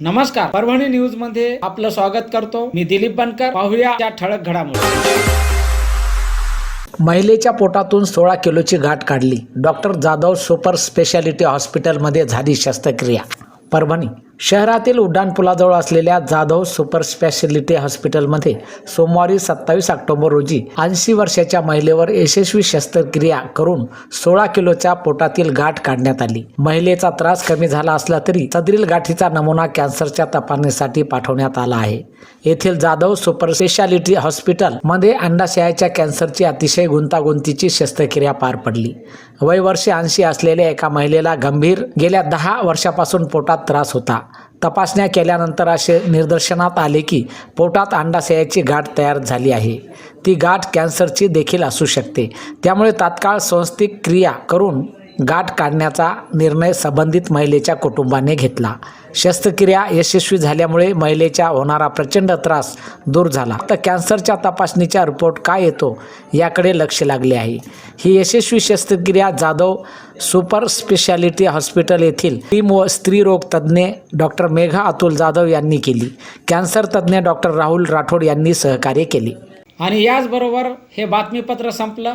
नमस्कार. परभणी न्यूजमध्ये आपलं स्वागत करतो. मी दिलीप बनकर. पाहूया त्या ठळक घडामोडी. महिलेच्या पोटातून सोळा किलोची गाठ काढली. डॉक्टर जाधव सुपर स्पेशालिटी हॉस्पिटलमध्ये झाली शस्त्रक्रिया. परभणी. शहरातील उड्डाणपुलाजवळ असलेल्या जाधव सुपर स्पेशालिटी हॉस्पिटलमध्ये सोमवारी सत्तावीस ऑक्टोबर रोजी ऐंशी वर्षाच्या महिलेवर यशस्वी शस्त्रक्रिया करून सोळा किलोच्या पोटातील गाठ काढण्यात आली. महिलेचा त्रास कमी झाला असला तरी सदरील गाठीचा नमुना कॅन्सरच्या तपासणीसाठी पाठवण्यात आला आहे. येथील जाधव सुपर स्पेशालिटी हॉस्पिटलमध्ये अंडाशयाच्या कॅन्सरची अतिशय गुंतागुंतीची शस्त्रक्रिया पार पडली. वय वर्षे ऐंशी असलेल्या एका महिलेला गंभीर गेल्या दहा वर्षापासून पोटात त्रास होता. तपासण्या केल्यानंतर असे निदर्शनात आले की पोटात अंडाशयाची गाठ तयार झाली आहे. ती गाठ कॅन्सरची देखील असू शकते. त्यामुळे तात्काळ संस्थिक क्रिया करून गाठ काढण्याचा निर्णय संबंधित महिलेच्या कुटुंबाने घेतला. शस्त्रक्रिया यशस्वी झाल्यामुळे महिलेच्या होणारा प्रचंड त्रास दूर झाला. तर कॅन्सरच्या तपासणीचा रिपोर्ट काय येतो याकडे लक्ष लागले आहे. ही यशस्वी शस्त्रक्रिया जाधव सुपर स्पेशालिटी हॉस्पिटल येथील टीम व स्त्रीरोग तज्ज्ञ डॉक्टर मेघा अतुल जाधव यांनी केली. कॅन्सर तज्ज्ञ डॉक्टर राहुल राठोड यांनी सहकार्य केले. आणि याचबरोबर हे बातमीपत्र संपलं.